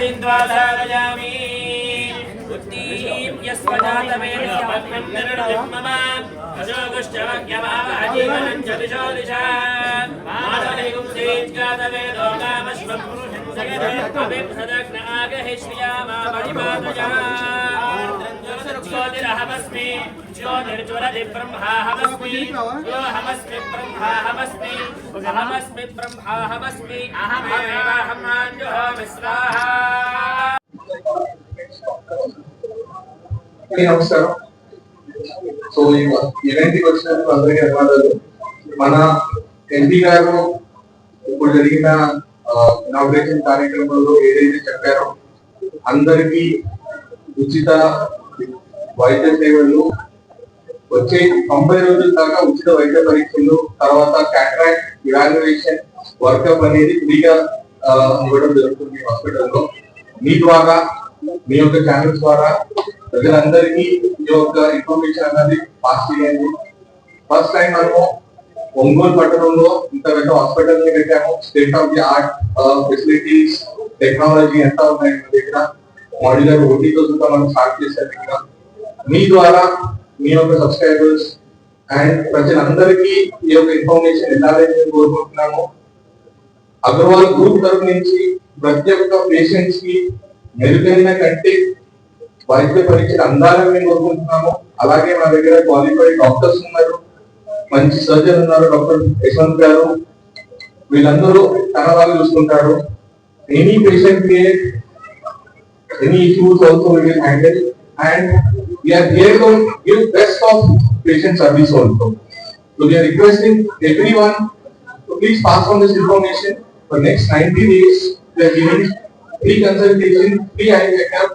जापरिन्द्वाधारयामि उत्तीर्य स्वजातवेदपद्मं निर्णयमम अशोकश्चवज्ञमाजीवनं च दिशो दिशा मातलिगुं सेज्जातवेदो कामश्वं पुरुषं जगदे अभिप्सदग्न आगहि श्रियामा परिपादया ज्योतिरहमस्मि ज्योतिर्ज्वलति ब्रह्माहमस्मि योऽहमस्मि ब्रह्माहमस्मि अहमस्मि ब्रह्माहमस्मि अहमेवाहमाञ्जुहोमि स्वाहा అందరికీ నమస్కారం సో ఈ ఈవెంట్ కి వచ్చినందుకు అందరికీ ధన్యవాదాలు మన ఎంపీ గారు ఇప్పుడు జరిగిన ఇనాగ్రేషన్ కార్యక్రమంలో ఏదైతే చెప్పారో అందరికీ ఉచిత వైద్య సేవలు వచ్చే తొంభై రోజుల దాకా ఉచిత వైద్య పరీక్షలు తర్వాత కాంట్రాక్ట్ ఇవాల్యుయేషన్ వర్కప్ అనేది ఫ్రీగా ఇవ్వడం జరుగుతుంది హాస్పిటల్లో. మీ ద్వారా మీ యొక్క ఛానల్స్ ద్వారా ప్రజలందరికీ ఈ యొక్క ఇన్ఫర్మేషన్ అనేది పాస్ చేయండి. ఫస్ట్ టైం మనము ఒంగోలు పట్టణంలో ఇంత పెద్ద హాస్పిటల్ని పెట్టాము state of the art facilities technology ఎంత ఉన్నాయి మన దగ్గర. మాడ్యులర్ ఓటీతో కూడా మనం స్టార్ట్ చేశారు ఇక్కడ. మీ ద్వారా మీ యొక్క సబ్స్క్రైబర్స్ అండ్ ప్రజలందరికీ ఈ యొక్క ఇన్ఫర్మేషన్ వెళ్ళాలని మేము కోరుకుంటున్నాము. అగర్వాల్ గ్రూప్ తరఫు నుంచి ప్రతి ఒక్క పేషెంట్స్కి మెరుగైన కంటే వైద్య పరీక్షలు అందాలని మేము కోరుకుంటున్నాము. అలాగే మా దగ్గర క్వాలిఫైడ్ డాక్టర్స్ ఉన్నారు. మంచి సర్జన్ ఉన్నారు డాక్టర్ యశ్వంత్ గారు. వీళ్ళందరూ తన వాళ్ళు చూసుకుంటారు. ఎనీ పేషెంట్కి any issues also and we are here to give best of patient service also. So we are requesting everyone to please pass on this information for next 90 days. We are giving free consultation, free eye checkup,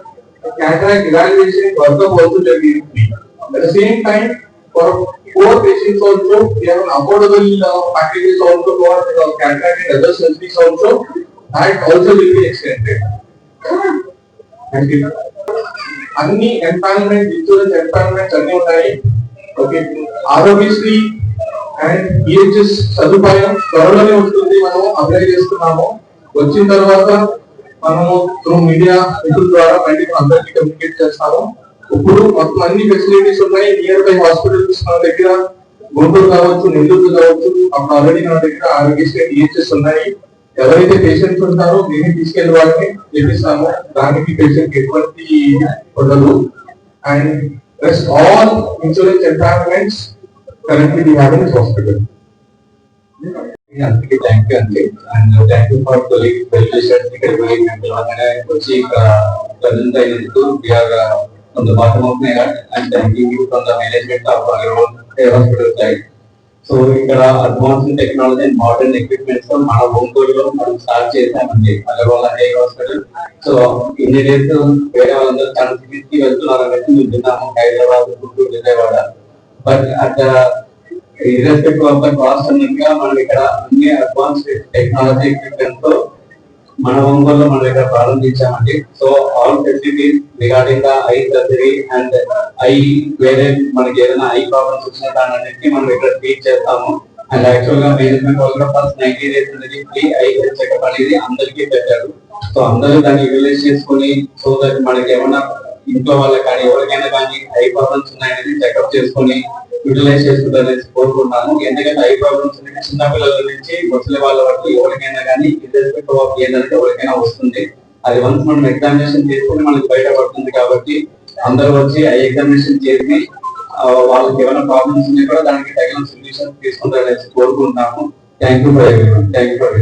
cataract evaluation, workup also we are giving free. At the same time, for poor patients also, we have an affordable uh, packages also for uh, cataract and other surgeries also. That also will be extended. Thank you. అన్ని empanelment insurance empanelments అన్ని ఉన్నాయి okay Aarogyasri and EHS సదుపాయం త్వరలోనే ఉంటుంది మనము apply చేస్తున్నాము. వచ్చిన తర్వాత మనము త్రూ మీడియా ఇటు ద్వారా మళ్ళీ అందరికీ కమ్యూనికేట్ చేస్తాము. ఇప్పుడు మొత్తం అన్ని ఫెసిలిటీస్ ఉన్నాయి. నియర్ బై హాస్పిటల్స్ మన దగ్గర గుంటూరు కావచ్చు నెల్లూరు కావచ్చు అప్పుడు ఆల్రెడీ మన దగ్గర ఆరోగ్యశ్రీ ఈహెచ్ఎస్ ఉన్నాయి. ఎవరైతే పేషెంట్స్ ఉంటారో మేము తీసుకెళ్ళి వాళ్ళని చేపిస్తాము దానికి పేషెంట్ ఎటువంటి ఉండదు. And rest all insurance empanelments currently we have in hospital అందరికీ థ్యాంక్ యూ అండి. And thank you for colleague wellwishers ఇక్కడ పోయి మేము పిలవగానే వచ్చి ప్రజెంట్ అయినందుకు we are from the bottom of my heart and thank you from the management of hospital side so ఇక్కడ advance technology and modern ఎక్విప్మెంట్స్తో మన ఒంగోలులో మనం స్టార్ట్ చేశామండి. Agarwal hair hospital. సో ఇన్ని డేస్ వేరే వాళ్ళందరూ తన సిటీకి వెళ్తున్నారు మేము విన్నాము. హైదరాబాద్ గుంటూరు విజయవాడ. బట్ అక్కడ ఇర్రెస్పెక్టివ్ ఆఫ్ ద కాస్ట్ అన్నట్టుగా మనం ఇక్కడ అన్ని అడ్వాన్స్ టెక్నాలజీ ఎక్విప్మెంట్తో మన ఒంగోలులో మన దగ్గర ప్రారంభించామండి. So all facilities regarding the eye surgery and eye వేరే మనకి ఏదైనా ఐ ప్రాబ్లమ్స్ వచ్చిన దాని అన్నిటికీ మనం ఇక్కడ ట్రీట్ చేస్తాము. అండ్ యాక్చువల్గా మేనేజ్మెంట్ వాళ్ళు ఫస్ట్ నైన్టీ డేస్ అనేది ఫ్రీ ఐ చెకప్ అనేది అందరికీ పెట్టారు. సో అందరూ దాన్ని యూటిలైజ్ చేసుకుని సో దట్ మనకి ఏమైనా ఇంట్లో వాళ్ళకి కానీ ఎవరికైనా కానీ ఐ ప్రాబ్లమ్స్ ఉన్నాయనేది చెకప్ చేసుకుని యూటిలైజ్ చేసుకుంటారని కోరుకుంటున్నాను ఎందుకంటే ఐ ప్రాబ్లమ్స్ అనేది చిన్న పిల్లల నుంచి ముసలి వాళ్ళ వరకు ఎవరికైనా కానీ ఆఫ్ ఏంటంటే ఎవరికైనా వస్తుంది. అది వన్స్ మనం ఎగ్జామినేషన్ చేసుకుని మనకి బయటపడుతుంది కాబట్టి అందరూ వచ్చి ఐ ఎగ్జామినేషన్ చేసి వాళ్ళకి ఏమైనా ప్రాబ్లమ్స్ ఉన్నాయి కూడా దానికి తగిన సొల్యూషన్ తీసుకుంటారని కోరుకుంటున్నాము. Thank you for thank you for